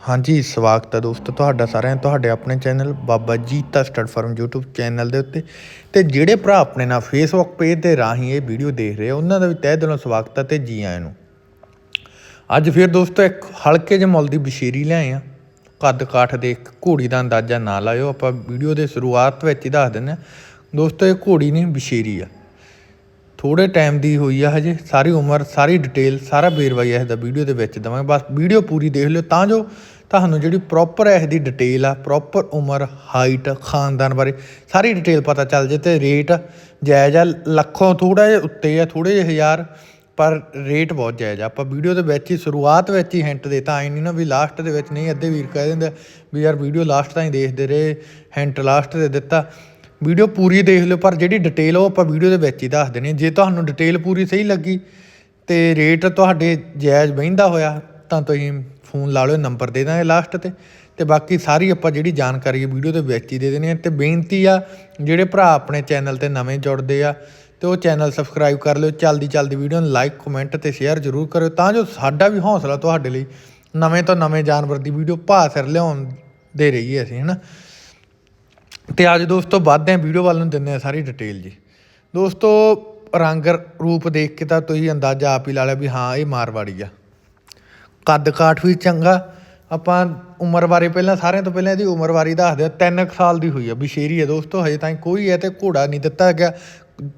ਹਾਂਜੀ, ਸਵਾਗਤ ਹੈ ਦੋਸਤੋ ਤੁਹਾਡਾ ਸਾਰਿਆਂ ਦਾ, ਤੁਹਾਡੇ ਆਪਣੇ channel Baba Jeeta stud farm YouTube channel ਦੇ ਉੱਤੇ। ਤੇ ਜਿਹੜੇ ਭਰਾ ਆਪਣੇ ਨਾਲ Facebook ਪੇਜ ਦੇ ਰਾਹੀਂ ਇਹ ਵੀਡੀਓ ਦੇਖ ਰਹੇ ਆ, ਉਹਨਾਂ ਦਾ ਵੀ ਤਹਿ ਦਿਲੋਂ ਸਵਾਗਤ ਹੈ ਤੇ ਜੀ ਆਇਆਂ ਨੂੰ। ਅੱਜ ਫਿਰ ਦੋਸਤੋ ਇੱਕ ਹਲਕੇ ਜਿਹੇ ਮੁੱਲ ਦੀ ਬਸ਼ੀਰੀ ਲਿਆਏ ਆ। ਕੱਦ ਕਾਠ ਦੇ ਇੱਕ ਘੋੜੀ ਦਾ ਅੰਦਾਜ਼ਾ ਨਾ ਲਾਇਓ, ਆਪਾਂ ਵੀਡੀਓ ਦੇ ਸ਼ੁਰੂਆਤ ਵਿੱਚ ਹੀ ਦੱਸ ਦਿੰਦੇ ਆ। ਦੋਸਤੋ ਇਹ ਘੋੜੀ ਨਹੀਂ, ਬਸ਼ੀਰੀ ਆ। ਥੋੜੇ ਟਾਈਮ ਦੀ ਹੋਈ ਆ ਹਜੇ, ਸਾਰੀ ਉਮਰ, ਸਾਰੀ ਡਿਟੇਲ ਸਾਰਾ ਵੇਰਵਾ ਹੀ ਇਸ ਦਾ ਵੀਡੀਓ ਦੇ ਵਿੱਚ ਦਵਾਂਗੇ। ਬਸ ਵੀਡੀਓ ਪੂਰੀ ਦੇਖ ਲਿਓ, ਤਾਂ ਜੋ ਤੁਹਾਨੂੰ ਜਿਹੜੀ ਪ੍ਰੋਪਰ ਇਸ ਦੀ ਡਿਟੇਲ ਆ ਪ੍ਰੋਪਰ ਉਮਰ ਹਾਈਟ ਖਾਨਦਾਨ ਬਾਰੇ ਸਾਰੀ ਡਿਟੇਲ ਪਤਾ ਚੱਲ ਜੇ ਤੇ ਰੇਟ ਜਾਇਜ਼ ਆ, ਲੱਖੋਂ ਥੋੜਾ ਜਿਹਾ ਉੱਤੇ ਆ ਥੋੜੇ ਜਿਹੇ ਹਜ਼ਾਰ, ਪਰ ਰੇਟ ਬਹੁਤ ਜਾਇਜ਼ ਆ। ਆਪਾਂ ਵੀਡੀਓ ਦੇ ਵਿੱਚ ਹੀ, ਸ਼ੁਰੂਆਤ ਵਿੱਚ ਹੀ ਹਿੰਟ ਦੇਤਾ ਆਈ ਨਹੀਂ ਨਾ ਵੀ ਲਾਸਟ ਦੇ ਵਿੱਚ ਨਹੀਂ, ਅੱਧੇ ਵੀਰ ਕਹਿ ਦਿੰਦੇ ਆ ਵੀ ਯਾਰ ਵੀਡੀਓ ਲਾਸਟ ਤਾਂ ਹੀ ਦੇਖਦੇ ਰਹੇ ਹਿੰਟ ਲਾਸਟ ਦੇ ਦਿੱਤਾ। ਵੀਡੀਓ ਪੂਰੀ ਦੇਖ ਲਿਓ, ਪਰ ਜਿਹੜੀ ਡਿਟੇਲ ਉਹ ਆਪਾਂ ਵੀਡੀਓ ਦੇ ਵਿੱਚ ਹੀ ਦੱਸ ਦੇਣੀ ਹੈ। ਜੇ ਤੁਹਾਨੂੰ ਡਿਟੇਲ ਪੂਰੀ ਸਹੀ ਲੱਗੀ ਤੇ ਰੇਟ ਤੁਹਾਡੇ ਜਾਇਜ਼ ਬਹਿੰਦਾ ਹੋਇਆ, ਤਾਂ ਤੁਸੀਂ ਫੋਨ ਲਾ ਲਿਓ ਨੰਬਰ ਦੇ ਦਾਂਗੇ ਲਾਸਟ ਤੇ। ਤੇ ਬਾਕੀ ਸਾਰੀ ਆਪਾਂ ਜਿਹੜੀ ਜਾਣਕਾਰੀ ਵੀਡੀਓ ਦੇ ਵਿੱਚ ਹੀ ਦੇ ਦੇਣੀ ਹੈ। ਤੇ ਬੇਨਤੀ ਆ, ਜਿਹੜੇ ਭਰਾ ਆਪਣੇ ਚੈਨਲ ਤੇ ਨਵੇਂ ਜੁੜਦੇ ਆ, ਤੇ ਉਹ ਚੈਨਲ ਸਬਸਕ੍ਰਾਈਬ ਕਰ ਲਿਓ। ਚਲਦੀ ਚਲਦੀ ਵੀਡੀਓ ਨੂੰ ਲਾਈਕ ਕਮੈਂਟ ਤੇ ਸ਼ੇਅਰ ਜ਼ਰੂਰ ਕਰਿਓ, ਤਾਂ ਜੋ ਸਾਡਾ ਵੀ ਹੌਸਲਾ ਤੁਹਾਡੇ ਲਈ ਨਵੇਂ ਤੋਂ ਨਵੇਂ ਜਾਨਵਰ ਦੀ ਵੀਡੀਓ ਭਾ ਸਿਰ ਲਿਆਉਣ ਦੇ ਰਹੀਏ ਅਸੀਂ, ਹਨਾ? ਤੇ ਅੱਜ ਦੋਸਤੋ ਵੱਧਦੇ ਆ ਵੀਡੀਓ ਵੱਲ ਨੂੰ ਦਿੰਦੇ ਆ ਸਾਰੀ ਡਿਟੇਲ ਜੀ। ਦੋਸਤੋ, ਰੰਗ ਰੂਪ ਦੇਖ ਕੇ ਤਾਂ ਤੁਸੀਂ ਅੰਦਾਜ਼ਾ ਆਪ ਹੀ ਲਾ ਲਿਆ ਵੀ ਹਾਂ, ਇਹ ਮਾਰਵਾੜੀ ਆ। ਕੱਦ ਕਾਠ ਵੀ ਚੰਗਾ। ਆਪਾਂ ਉਮਰ ਬਾਰੇ ਪਹਿਲਾਂ, ਸਾਰਿਆਂ ਤੋਂ ਪਹਿਲਾਂ ਇਹਦੀ ਉਮਰ ਬਾਰੇ ਦੱਸਦੇ ਆ 3 ਸਾਲ ਦੀ ਹੋਈ ਆ ਬਸ਼ੇਰੀ ਹੈ ਦੋਸਤੋ, ਹਜੇ ਤਾਈਂ ਕੋਈ ਹੈ ਤੇ ਘੋੜਾ ਨਹੀਂ ਦਿੱਤਾ ਗਿਆ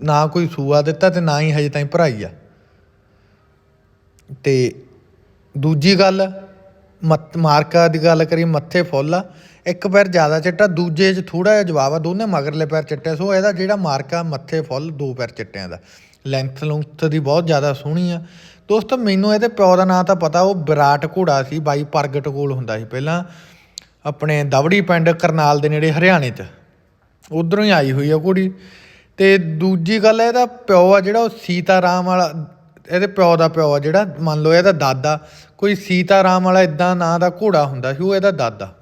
ਨਾ ਕੋਈ ਸੂਆ ਦਿੱਤਾ ਤੇ ਨਾ ਹੀ ਹਜੇ ਤਾਈਂ ਭਰਾਈ ਆ। ਤੇ ਦੂਜੀ ਗੱਲ ਮਤ ਮਾਰਕਾ ਦੀ ਗੱਲ ਕਰੀ ਮੱਥੇ ਫੁੱਲ ਆ। ਇੱਕ ਪੈਰ ਜ਼ਿਆਦਾ ਚਿੱਟਾ, ਦੂਜੇ 'ਚ ਥੋੜਾ ਜਿਹਾ ਜਵਾਬ ਆ। ਦੋਨੇ ਮਗਰਲੇ ਪੈਰ ਚਿੱਟੇ ਸੋ ਇਹਦਾ ਜਿਹੜਾ ਮਾਰਕਾ, ਮੱਥੇ ਫੁੱਲ, ਦੋ ਪੈਰ ਚਿੱਟਿਆਂ ਦਾ। ਲੈਂਥ ਲੁੰਥ ਦੀ ਬਹੁਤ ਜ਼ਿਆਦਾ ਸੋਹਣੀ ਆ। ਦੋਸਤੋ, ਮੈਨੂੰ ਇਹਦੇ ਪਿਓ ਦਾ ਨਾਂ ਤਾਂ ਪਤਾ, ਉਹ ਵਿਰਾਟ ਘੋੜਾ ਸੀ, ਬਾਈ ਪ੍ਰਗਟ ਕੋਲ ਹੁੰਦਾ ਸੀ ਪਹਿਲਾਂ। ਆਪਣੇ ਦਵੜੀ ਪਿੰਡ ਕਰਨਾਲ ਦੇ ਨੇੜੇ ਹਰਿਆਣੇ 'ਚ। ਉਧਰੋਂ ਹੀ ਆਈ ਹੋਈ ਆ ਕੁੜੀ ਤੇ ਦੂਜੀ ਗੱਲ, ਇਹਦਾ ਪਿਓ ਆ ਜਿਹੜਾ, ਉਹ ਸੀਤਾ ਰਾਮ ਵਾਲਾ ਇਹਦੇ ਪਿਓ ਦਾ ਪਿਓ ਆ, ਜਿਹੜਾ ਮੰਨ ਲਓ ਇਹਦਾ ਦਾਦਾ, ਕੋਈ ਸੀਤਾ ਰਾਮ ਵਾਲਾ ਇਦਾਂ ਨਾਂ ਦਾ ਘੋੜਾ ਹੁੰਦਾ ਸੀ, ਉਹ ਇਹਦਾ ਦਾਦਾ।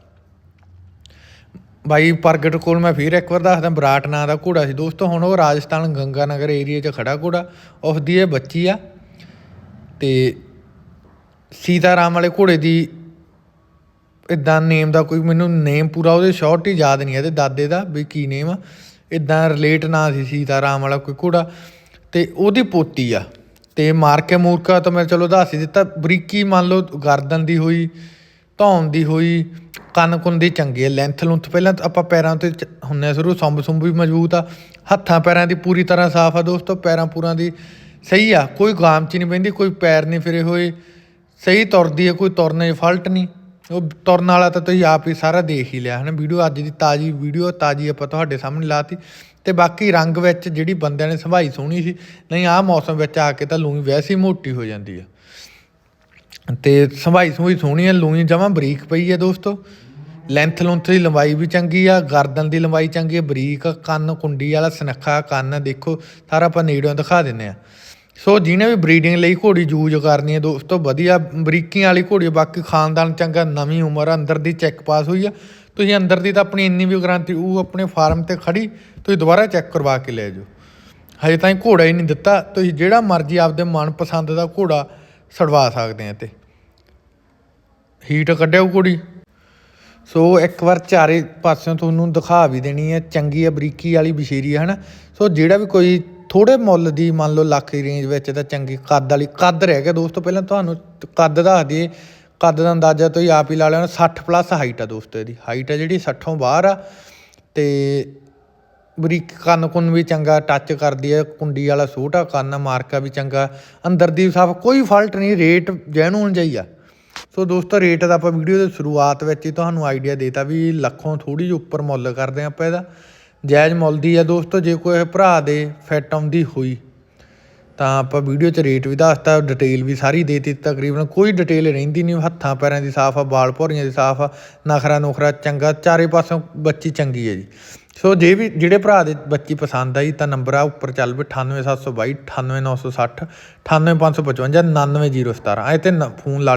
ਬਾਈ ਪ੍ਰਗਟ ਕੋਲ ਮੈਂ ਫਿਰ ਇੱਕ ਵਾਰ ਦੱਸਦਾ, ਬਰਾਟ ਨਾਂ ਦਾ ਘੋੜਾ ਸੀ। ਦੋਸਤੋ, ਹੁਣ ਉਹ ਰਾਜਸਥਾਨ ਗੰਗਾਨਗਰ ਏਰੀਆ 'ਚ ਖੜਾ ਘੋੜਾ, ਉਸ ਦੀ ਇਹ ਬੱਚੀ ਆ। ਤੇ ਸੀਤਾਰਾਮ ਵਾਲੇ ਘੋੜੇ ਦੀ ਇਦਾਂ ਨੇਮ ਦਾ ਕੋਈ ਮੈਨੂੰ ਨੇਮ ਪੂਰਾ ਉਹਦੇ ਸ਼ਾਰਟ ਹੀ ਯਾਦ ਨਹੀਂ ਇਹਦੇ ਦਾਦੇ ਦਾ ਵੀ ਕੀ ਨੇਮ ਆ। ਇਦਾਂ ਰਿਲੇਟ ਨਾ ਸੀ ਸੀਤਾ ਰਾਮ ਵਾਲਾ ਕੋਈ ਘੋੜਾ। ਤੇ ਉਹਦੀ ਪੋਤੀ ਆ। ਤੇ ਮਾਰ ਕੇ ਮੂਰਖਾ ਤਾਂ ਮੈਂ ਚਲੋ ਦੱਸ ਹੀ ਦਿੱਤਾ। ਬਰੀਕੀ ਮੰਨ ਲਓ ਗਰਦਨ ਦੀ ਹੋਈ, ਧੌਣ ਦੀ ਹੋਈ, ਕੰਨ ਕੁੰਨ ਦੀ ਚੰਗੀ ਹੈ ਲੈਂਥ ਲੁੰਥ ਪਹਿਲਾਂ ਤਾਂ ਆਪਾਂ ਪੈਰਾਂ ਤੇ ਚ- ਹੁੰਨੇ ਆ ਸ਼ੁਰੂ, ਸੰਭ ਸੁੰਭ ਵੀ ਮਜ਼ਬੂਤ ਆ। ਹੱਥਾਂ ਪੈਰਾਂ ਦੀ ਪੂਰੀ ਤਰ੍ਹਾਂ ਸਾਫ਼ ਆ ਦੋਸਤੋ, ਪੈਰਾਂ ਪੂਰਾਂ ਦੀ ਸਹੀ ਆ। ਕੋਈ ਗਾਮ ਚ ਨਹੀਂ ਪੈਂਦੀ ਕੋਈ ਪੈਰ ਨਹੀਂ ਫਿਰੇ ਹੋਏ। ਸਹੀ ਤੁਰਦੀ ਹੈ ਕੋਈ ਤੁਰਨੇ 'ਚ ਫਾਲਟ ਨਹੀਂ। ਉਹ ਤੁਰਨ ਵਾਲਾ ਤਾਂ ਤੁਸੀਂ ਆਪ ਹੀ ਸਾਰਾ ਦੇਖ ਹੀ ਲਿਆ। ਹੈ ਨਾ ਵੀਡੀਓ ਅੱਜ ਦੀ ਤਾਜੀ ਵੀਡੀਓ ਤਾਜੀ ਆਪਾਂ ਤੁਹਾਡੇ ਸਾਹਮਣੇ ਲਾਤੀ। ਤੇ ਬਾਕੀ ਰੰਗ ਵਿੱਚ ਜਿਹੜੀ ਬੰਦਿਆਂ ਨੇ ਸੰਭਾਈ ਸੋਹਣੀ ਸੀ, ਨਹੀਂ, ਆਹ ਮੌਸਮ ਵਿੱਚ ਆ ਕੇ ਤਾਂ ਲੂਈ ਵੈਸੇ ਹੀ ਮੋਟੀ ਹੋ ਜਾਂਦੀ ਆ। ਤੇ ਸੰਭਾਈ ਸੰਭਾਈ ਸੋਹਣੀ ਹੈ ਲੂਈ ਜਮਾਂ ਬਰੀਕ ਪਈ ਹੈ ਦੋਸਤੋ। ਲੈਂਥ ਲੁੰਥ ਦੀ ਲੰਬਾਈ ਵੀ ਚੰਗੀ ਆ, ਗਰਦਨ ਦੀ ਲੰਬਾਈ ਚੰਗੀ ਹੈ ਬਰੀਕ ਕੰਨ ਕੁੰਡੀ ਵਾਲਾ ਸਨੱਖਾ ਕੰਨ ਦੇਖੋ, ਸਾਰਾ ਆਪਾਂ ਨੇੜੋਂ ਦਿਖਾ ਦਿੰਨੇ ਆ। ਸੋ ਜਿਹਨੇ ਵੀ ਬਰੀਡਿੰਗ ਲਈ ਘੋੜੀ ਯੂਜ਼ ਕਰਨੀ ਹੈ ਦੋਸਤੋ, ਵਧੀਆ ਬਰੀਕੀਆਂ ਵਾਲੀ ਘੋੜੀ ਬਾਕੀ ਖਾਨਦਾਨ ਚੰਗਾ, ਨਵੀਂ ਉਮਰ, ਅੰਦਰ ਦੀ ਚੈੱਕ ਪਾਸ ਹੋਈ ਆ। ਤੁਸੀਂ ਅੰਦਰ ਦੀ ਤਾਂ ਆਪਣੀ ਇੰਨੀ ਵੀ ਗਰੰਟੀ, ਉਹ ਆਪਣੇ ਫਾਰਮ ਤੇ ਖੜੀ, ਤੁਸੀਂ ਦੁਬਾਰਾ ਚੈੱਕ ਕਰਵਾ ਕੇ ਲੈ ਜਾਓ। ਹਜੇ ਤਾਈਂ ਘੋੜਾ ਹੀ ਨਹੀਂ ਦਿੱਤਾ, ਤੁਸੀਂ ਜਿਹੜਾ ਮਰਜ਼ੀ ਆਪਦੇ ਮਨਪਸੰਦ ਦਾ ਘੋੜਾ ਸੜਵਾ ਸਕਦੇ ਆ ਤੇ ਹੀਟ ਕੱਢਿਓ ਘੋੜੀ ਸੋ ਇੱਕ ਵਾਰ ਚਾਰੇ ਪਾਸਿਓਂ ਤੁਹਾਨੂੰ ਦਿਖਾ ਵੀ ਦੇਣੀ ਹੈ ਚੰਗੀ ਹੈ ਬਰੀਕੀ ਵਾਲੀ ਬਸ਼ੀਰੀ ਹੈ ਹਨਾ? ਸੋ ਜਿਹੜਾ ਵੀ ਕੋਈ ਥੋੜੇ ਮੁੱਲ ਦੀ, ਮੰਨ ਲਓ, ਲੱਖ ਦੀ ਰੇਂਜ ਵਿੱਚ ਤਾਂ ਚੰਗੀ, ਕੱਦ ਵਾਲੀ, ਕੱਦ ਰਹਿ ਗਿਆ ਦੋਸਤੋ, ਪਹਿਲਾਂ ਤੁਹਾਨੂੰ ਕੱਦ ਦੱਸ ਦਈਏ। ਕੱਦ ਦਾ ਅੰਦਾਜ਼ਾ ਤੁਸੀਂ ਆਪ ਹੀ ਲਾ ਲੈਣਾ 60 ਪਲੱਸ ਹਾਈਟ ਆ ਦੋਸਤੋ ਇਹਦੀ। ਹਾਈਟ ਆ ਜਿਹੜੀ 60 ਤੋਂ ਬਾਹਰ ਆ, ਤੇ ਬਰੀਕ ਕੰਨ ਕੁੰਨ ਵੀ ਚੰਗਾ ਟੱਚ ਕਰਦੀ ਹੈ ਕੁੰਡੀ ਵਾਲਾ ਸੂਟ ਆ, ਕੰਨ ਮਾਰਕਾ ਵੀ ਚੰਗਾ। ਅੰਦਰ ਦੀ ਸਾਫ਼ ਕੋਈ ਫਾਲਟ ਨਹੀਂ ਰੇਟ ਜੈਨੂਨ ਜਾਈ ਆ। ਸੋ ਦੋਸਤੋ ਰੇਟ ਦਾ ਆਪਾਂ ਵੀਡੀਓ ਦੇ ਸ਼ੁਰੂਆਤ ਵਿੱਚ ਹੀ ਤੁਹਾਨੂੰ ਆਈਡੀਆ ਦੇਤਾ ਵੀ ਲੱਖੋਂ ਥੋੜੀ ਜਿਹੀ ਉੱਪਰ ਮੁੱਲ ਕਰਦੇ ਆ ਆਪਾਂ ਇਹਦਾ। ਜਾਇਜ਼ ਮੁੱਲ ਦੀ ਆ ਦੋਸਤੋ, ਜੇ ਕੋਈ ਭਰਾ ਦੇ ਫਿੱਟ ਆਉਂਦੀ ਹੋਈ ਤਾਂ ਆਪਾਂ ਵੀਡੀਓ 'ਚ ਰੇਟ ਵੀ ਦੱਸਤਾ ਡਿਟੇਲ ਵੀ ਸਾਰੀ ਦੇਤੀ, ਤਕਰੀਬਨ ਕੋਈ ਡਿਟੇਲ ਰਹਿੰਦੀ ਨਹੀਂ ਹੱਥਾਂ ਪੈਰਾਂ ਦੀ ਸਾਫ਼ ਆ ਬਾਲ ਭੌਰੀਆਂ ਦੀ ਸਾਫ਼ ਆ, ਨਖਰਾ ਨੁਖਰਾ ਚੰਗਾ, ਚਾਰੇ ਪਾਸੋਂ ਬੱਚੀ ਚੰਗੀ ਹੈ ਜੀ। ਸੋ ਜੇ ਵੀ ਜਿਹੜੇ ਭਰਾ ਦੇ ਬੱਚੀ ਪਸੰਦ ਆਈ, ਤਾਂ ਨੰਬਰ ਆ ਉੱਪਰ ਚੱਲ ਪਏ 98722 98960 98555 99017 ਇਹ ਤੇ ਫੋਨ ਲਾ